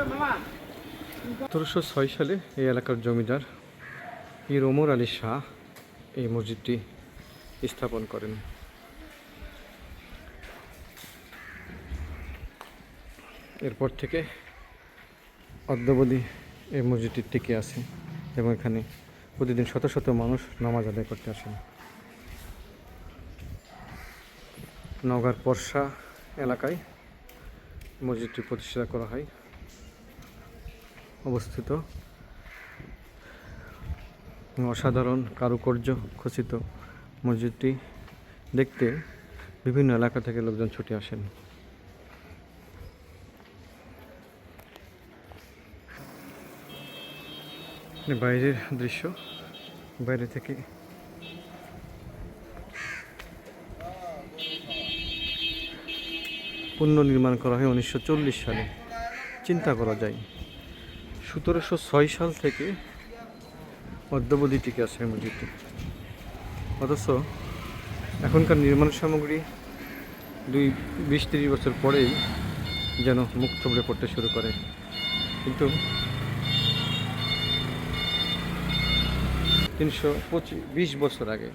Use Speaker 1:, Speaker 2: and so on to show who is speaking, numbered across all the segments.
Speaker 1: সতেরোশো ছয় সালে এই এলাকার জমিদার পীর ওমর আলী শাহ এই মসজিদটি স্থাপন করেন। এরপর থেকে অদ্যাবধি এই মসজিদটি টিকে আছে এবং এখানে প্রতিদিন শত শত মানুষ নামাজ আদায় করতে আসেন। নওগাঁর পরশা এলাকায় মসজিদটি প্রতিষ্ঠা করা হয়। অবস্থিত। অসাধারণ কারুকার্য খচিত মসজিদটি দেখতে বিভিন্ন এলাকা থেকে লোকজন ছুটে আসেন। বাইরের দৃশ্য, বাইরে থেকে। পুনর্নির্মাণ করা হয় উনিশশো চল্লিশ সালে। চিন্তা করা যায়। সতেরোশো ছয় সাল থেকে অদ্যাবধি টিকে আছে মসজিদটি। অথচ এখনকার নির্মাণ সামগ্রী দুই বিশ তিরিশ বছর পরেই যেন মুখ থবড়ে পড়তে শুরু করে। কিন্তু তিনশো পঁচিশ বিশ বছর আগে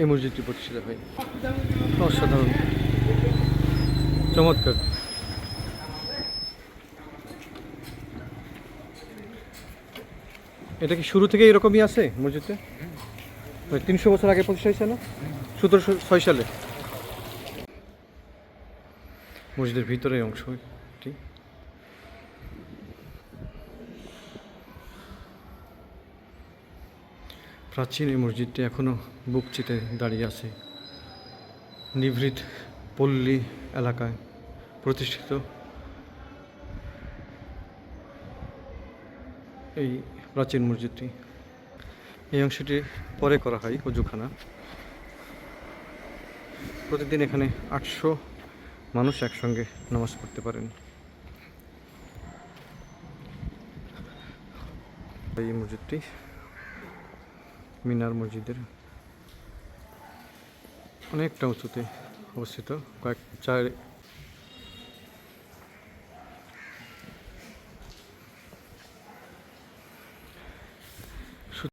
Speaker 1: এই মসজিদটি প্রতিষ্ঠিত হয়। অসাধারণ। চমৎকার। এটা কি শুরু থেকে এরকমই আছে মসজিদে তিনশো বছর আগে প্রতিষ্ঠা হয়েছে না? সতেরোশো ছয় সালে। মসজিদের ভিতরে অংশটি। প্রাচীন এই মসজিদটি এখনও বুক চিতে দাঁড়িয়ে আছে। নিভৃত পল্লী এলাকায় প্রতিষ্ঠিত। এই প্রাচীন মসজিদটি। এই অংশটি পরে করা হয় অজুখানা। প্রতিদিন এখানে আটশো মানুষ একসঙ্গে নামাজ পড়তে পারেন। এই মসজিদটি মিনার মসজিদের অনেকটা উঁচুতে অবস্থিত। কয়েক চার